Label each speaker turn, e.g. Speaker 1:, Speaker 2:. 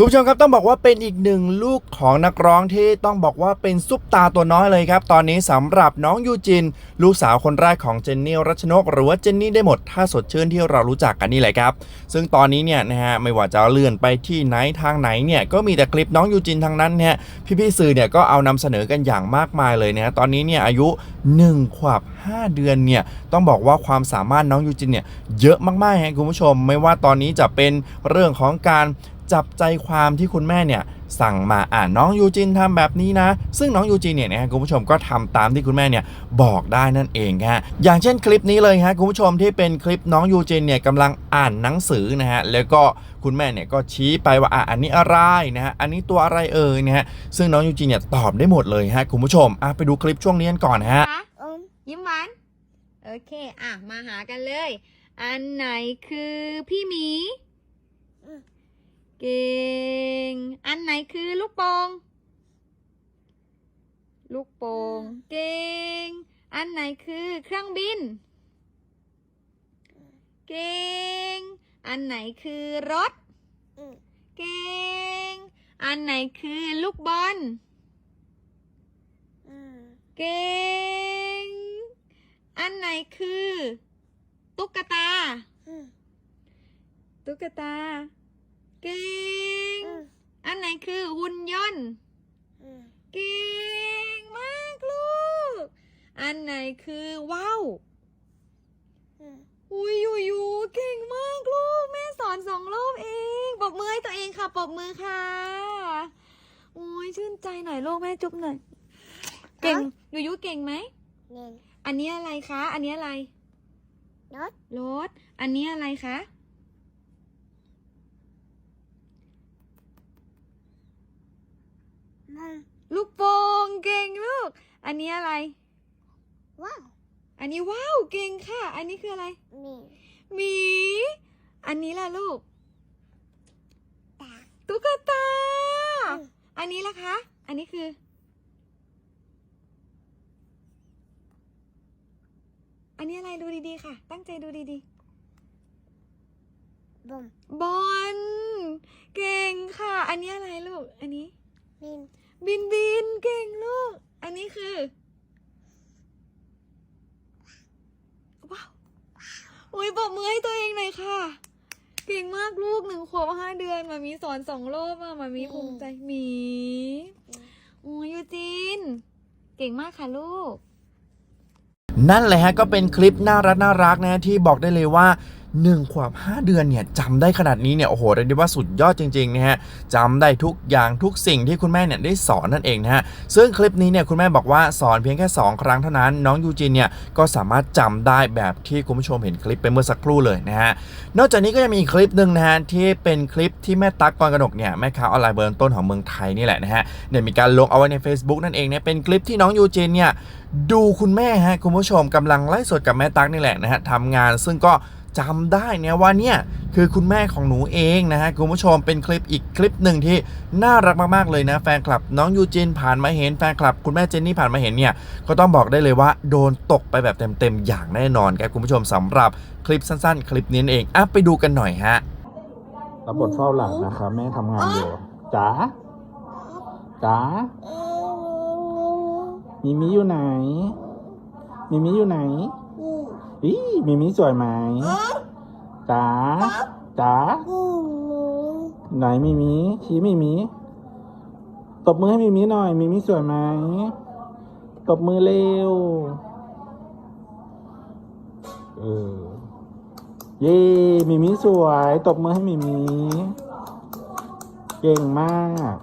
Speaker 1: คุณผู้ชมครับต้องบอกว่าเป็นอีกหนึ่งลูกของนักร้องที่ต้องบอกว่าเป็นซุปตาตัวน้อยเลยครับ ตอนนี้สำหรับน้องยูจิน ลูกสาวคนแรกของเจนนี่รัชนก หรือว่าเจนนี่ได้หมดถ้าสดชื่นที่เรารู้จักกันนี่แหละครับ ซึ่งตอนนี้เนี่ยนะฮะไม่ว่าจะเลื่อนไปที่ไหนทางไหนเนี่ยก็มีแต่คลิปน้องยูจินทางนั้นเนี่ยพี่ๆสื่อเนี่ยก็เอานำเสนอกันอย่างมากมายเลยนะฮะตอนนี้เนี่ยอายุ1ขวบ5 เดือนเนี่ยต้องบอกว่าความสามารถน้องยูจินเนี่ยเยอะมากๆฮะคุณผู้ชม ไม่ว่าตอนนี้จะเป็นเรื่องของการ จับใจความที่คุณแม่เนี่ยสั่งมาอ่านน้องยูจินทำแบบนี้นะ ซึ่งน้องยูจินเนี่ยนะฮะคุณผู้ชมก็ทำตามที่คุณแม่เนี่ยบอกได้นั่นเองฮะอย่างเช่นคลิปนี้เลยฮะคุณผู้ชมที่เป็นคลิปน้องยูจินเนี่ยกำลังอ่านหนังสือนะฮะแล้วก็คุณแม่เนี่ยก็ชี้ไปว่าอะอันนี้อะไรนะฮะอันนี้ตัวอะไรเอ่ยนะฮะซึ่งน้องยูจินเนี่ยตอบได้หมดเลยฮะคุณผู้ชมอะไปดูคลิปช่วงนี้กันก่อนฮะ
Speaker 2: คะ
Speaker 3: อม
Speaker 2: ยิ้มหวานโอเค อะ มาหากันเลย อันไหนคือพี่หมี
Speaker 3: อืม
Speaker 2: เก่ง อันไหนคือลูกโป่ง ลูกโป่ง เก่ง อันไหนคือเครื่องบิน เก่ง อันไหนคือรถ
Speaker 3: อืม
Speaker 2: เก่ง อันไหนคือลูกบอล
Speaker 3: อืม
Speaker 2: เก่ง อันไหนคือ ตุ๊กตา
Speaker 3: อืม
Speaker 2: ตุ๊กตา เก่ง
Speaker 3: อืม
Speaker 2: อันไหนคือหุ่นยนต์
Speaker 3: อืม
Speaker 2: เก่งมากลูก อันไหนคือว้าว
Speaker 3: อืม
Speaker 2: อุ้ยอยู่อยู่เก่งมากลูก แม่สอนสองรอบเองปรบมือให้ตัวเองค่ะปรบมือค่ะอุ้ยชื่นใจหน่อยลูกแม่จุ๊บหน่อย เก่งอยู่ยุเก่งไหม
Speaker 3: เน่น
Speaker 2: อันนี้อะไรคะ อันนี้อะไร
Speaker 3: รถ
Speaker 2: รถอันนี้อะไรคะ
Speaker 3: มัน
Speaker 2: ลูกโป่งเก่งลูก อันนี้อะไร
Speaker 3: ว้าว
Speaker 2: อันนี้ว้าวเก่งค่ะ อันนี้คืออะไร
Speaker 3: มี
Speaker 2: หมี อันนี้ล่ะลูก
Speaker 3: ตา
Speaker 2: ตุ๊กตา
Speaker 3: อืม
Speaker 2: อันนี้ล่ะคะ อันนี้คือ อันนี้อะไรดูดีๆค่ะ ตั้งใจดูดี
Speaker 3: บม
Speaker 2: ๆบอลเก่งค่ะ อันนี้อะไรลูก อันนี้
Speaker 3: มิน
Speaker 2: บินบินเก่งลูก อันนี้คือ ว้าวอุ้ยปรบมือให้ตัวเองหน่อยค่ะ เก่งมากลูกหนึ่งขวบห้าเดือนมามีสอนสองรอบอะมามีภูมิใจหมีโอ้ยยูจิน เก่งมากค่ะลูก
Speaker 1: นั่นแหละฮะก็เป็นคลิปน่ารักน่ารักนะฮะที่บอกได้เลยว่า 1 ขวบ 5 เดือนเนี่ยจำได้ขนาดนี้เนี่ยโอ้โหเรียกได้ว่าสุดยอดจริงๆนะฮะจำได้ทุกอย่างทุกสิ่งที่คุณแม่เนี่ยได้สอนนั่นเองนะฮะซึ่งคลิปนี้เนี่ยคุณแม่บอกว่าสอนเพียงแค่ 2 ครั้งเท่านั้น น้องยูจินเนี่ยก็สามารถจำได้แบบที่คุณผู้ชมเห็นคลิปไปเมื่อสักครู่เลยนะฮะนอกจากนี้ก็ยังมีคลิปหนึ่งนะฮะที่เป็นคลิปที่แม่ตั๊กกรกนกเนี่ยแม่ค้าออนไลน์เบอร์ต้นของเมืองไทยนี่แหละนะฮะเนี่ยมีการลงเอาไว้ใน Facebook นั่นเองเนี่ยเป็นคลิปที่น้องยูจินเนี่ยดูคุณแม่ฮะคุณผู้ชมกำลังไลฟ์สดกับแม่ตั๊กนี่แหละนะฮะทำงานซึ่งก็ จำได้เนี่ยว่าเนี่ยคือคุณแม่ของหนูเองนะฮะคุณผู้ชมเป็นคลิปอีกคลิปหนึ่งที่น่ารักมากๆเลยนะแฟนคลับ น้องยูจินผ่านมาเห็นแฟนคลับ คุณแม่เจนนี่ผ่านมาเห็นเนี่ยก็ต้องบอกได้เลยว่าโดนตกไปแบบเต็มๆอย่างแน่นอนครับคุณผู้ชมสำหรับคลิปสั้นๆ คลิปนี้เองอะไปดูกันหน่อยฮะ
Speaker 4: รับบทเฝ้าหลังนะครับแม่ทำงานอยู่จ๋าจ๋ามิมิอยู่ไหนมิมิอยู่ไหน
Speaker 3: อนี่
Speaker 4: อีมิมิสวยไหมจ๋าจ๋า
Speaker 3: นี่
Speaker 4: ไหนมิมิชี้มิมิตบมือให้มิมิหน่อยมิมิสวยไหมตบมือเร็ว เออ เย้มิมิสวย ตบมือให้มิมิ เก่งมาก